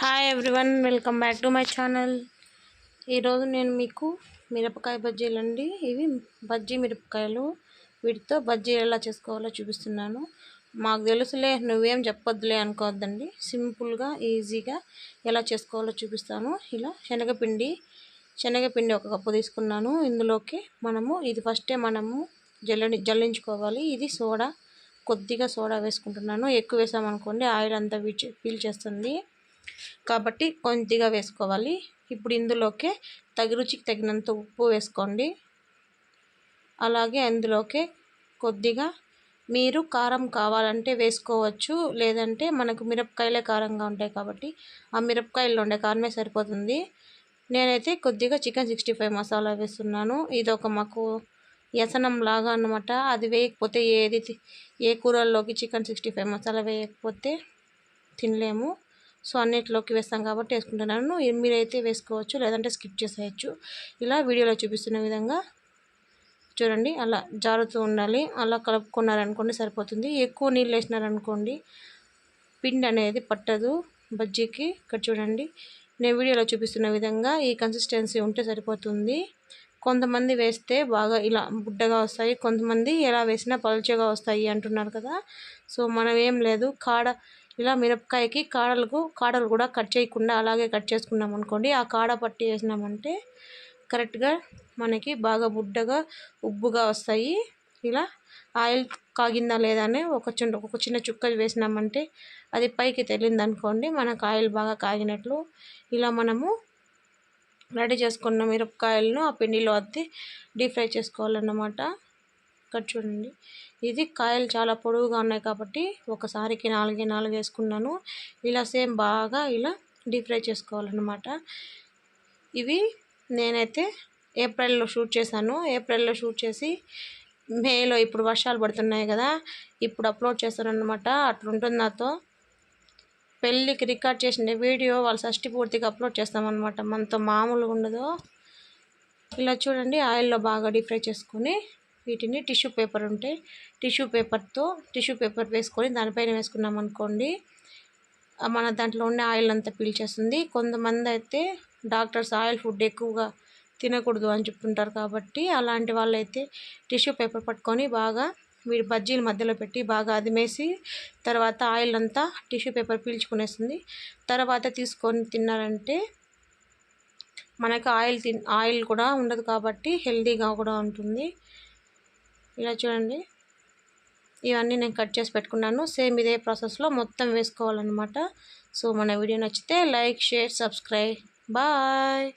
Hi everyone welcome back to my channel ఈరోజు నేను మీకు మిరపకాయ బజ్జీలు అండి. ఇవి బజ్జీ మిరపకాయలు. వీటితో బజ్జీలు ఎలా చేసుకోవాలో చూపిస్తున్నాను. మాకు తెలుసులే నువ్వేం చెప్పొద్దులే అనుకోవద్దండి. సింపుల్గా ఈజీగా ఎలా చేసుకోవాలో చూపిస్తాను. ఇలా శనగపిండి శనగపిండి ఒక కప్పు తీసుకున్నాను. ఇందులోకి మనము ఇది ఫస్టే మనము జల్లని జల్లించుకోవాలి. ఇది సోడా కొద్దిగా సోడా వేసుకుంటున్నాను. ఎక్కువ వేసామనుకోండి ఆయిల్ అంతా పీల్చేస్తుంది కాబట్టి కొద్దిగా వేసుకోవాలి. ఇప్పుడు ఇందులోకే తగి రుచికి తగినంత ఉప్పు వేసుకోండి. అలాగే అందులోకే కొద్దిగా మీరు కారం కావాలంటే వేసుకోవచ్చు. లేదంటే మనకు మిరపకాయలే కారంగా ఉంటాయి కాబట్టి ఆ మిరపకాయల్లో ఉండే కారమే సరిపోతుంది. నేనైతే కొద్దిగా చికెన్ సిక్స్టీ ఫైవ్ మసాలా వేస్తున్నాను. ఇది ఒక మాకు వ్యసనం లాగా అనమాట అది వేయకపోతే ఏది ఏ కూరల్లోకి చికెన్ సిక్స్టీ ఫైవ్ మసాలా వేయకపోతే తినలేము. సో అన్నిటిలోకి వేస్తాం కాబట్టి వేసుకుంటున్నాను. మీరైతే వేసుకోవచ్చు లేదంటే స్కిప్ చేసేయచ్చు. ఇలా వీడియోలో చూపిస్తున్న విధంగా చూడండి అలా జారుతూ ఉండాలి. అలా కలుపుకున్నారనుకోండి సరిపోతుంది. ఎక్కువ నీళ్ళు వేసినారనుకోండి పిండి అనేది పట్టదు బజ్జీకి. ఇక్కడ చూడండి నేను వీడియోలో చూపిస్తున్న విధంగా ఈ కన్సిస్టెన్సీ ఉంటే సరిపోతుంది. కొంతమంది వేస్తే బాగా ఇలా బుడ్డగా వస్తాయి. కొంతమంది ఎలా వేసినా పలుచగా వస్తాయి అంటున్నారు కదా. సో మనం ఏం లేదు. కాడ ఇలా మిరపకాయకి కాడలకు కాడలు కూడా కట్ చేయకుండా అలాగే కట్ చేసుకున్నాం అనుకోండి ఆ కాడ పట్టి వేసినామంటే కరెక్ట్గా మనకి బాగా బుడ్డగా ఉబ్బుగా వస్తాయి. ఇలా ఆయిల్ కాగిందా లేదా అని ఒక చిన్న ఒక చిన్న చుక్క వేసినామంటే అది పైకి తెలియదు అనుకోండి మనకు ఆయిల్ బాగా కాగినట్లు ఇలా మనము రెడీ చేసుకున్న మిరపకాయలను ఆ పిండిలో అద్ది డీప్ ఫ్రై చేసుకోవాలన్నమాట. ఇక్కడ చూడండి. ఇది కాయలు చాలా పొడవుగా ఉన్నాయి కాబట్టి ఒకసారికి నాలుగే నాలుగు వేసుకున్నాను. ఇలా సేమ్ బాగా ఇలా డీప్ ఫ్రై చేసుకోవాలన్నమాట. ఇవి నేనైతే ఏప్రిల్లో షూట్ చేశాను. ఏప్రిల్లో షూట్ చేసి మేలో ఇప్పుడు వర్షాలు పడుతున్నాయి కదా ఇప్పుడు అప్లోడ్ చేస్తారనమాట అట్లుంటుంది నాతో. పెళ్ళికి రికార్డ్ చేసిన వీడియో వాళ్ళు షష్టి పూర్తిగా అప్లోడ్ చేస్తామన్నమాట. మనతో మామూలుగా ఉండదు. ఇలా చూడండి ఆయిల్లో బాగా డీప్ ఫ్రై చేసుకొని వీటిని టిష్యూ పేపర్ ఉంటే టిష్యూ పేపర్తో టిష్యూ పేపర్ వేసుకొని దానిపైన వేసుకున్నాం అనుకోండి మన దాంట్లో ఉండే ఆయిల్ అంతా పీల్చేస్తుంది. కొంతమంది అయితే డాక్టర్స్ ఆయిల్ ఫుడ్ ఎక్కువగా తినకూడదు అని చెప్తుంటారు కాబట్టి అలాంటి వాళ్ళైతే టిష్యూ పేపర్ పట్టుకొని బాగా వీడి బజ్జీల మధ్యలో పెట్టి బాగా అదిమేసి తర్వాత ఆయిల్ అంతా టిష్యూ పేపర్ పీల్చుకునేస్తుంది. తర్వాత తీసుకొని తిన్నారంటే మనకు ఆయిల్ తిన్ ఆయిల్ కూడా ఉండదు కాబట్టి హెల్తీగా కూడా ఉంటుంది. ఇలా చూడండి. ఇవన్నీ నేను కట్ చేసి పెట్టుకున్నాను. సేమ్ ఇదే ప్రాసెస్లో మొత్తం వేసుకోవాలన్నమాట. సో మన వీడియో నచ్చితే లైక్ షేర్ సబ్స్క్రైబ్. బాయ్!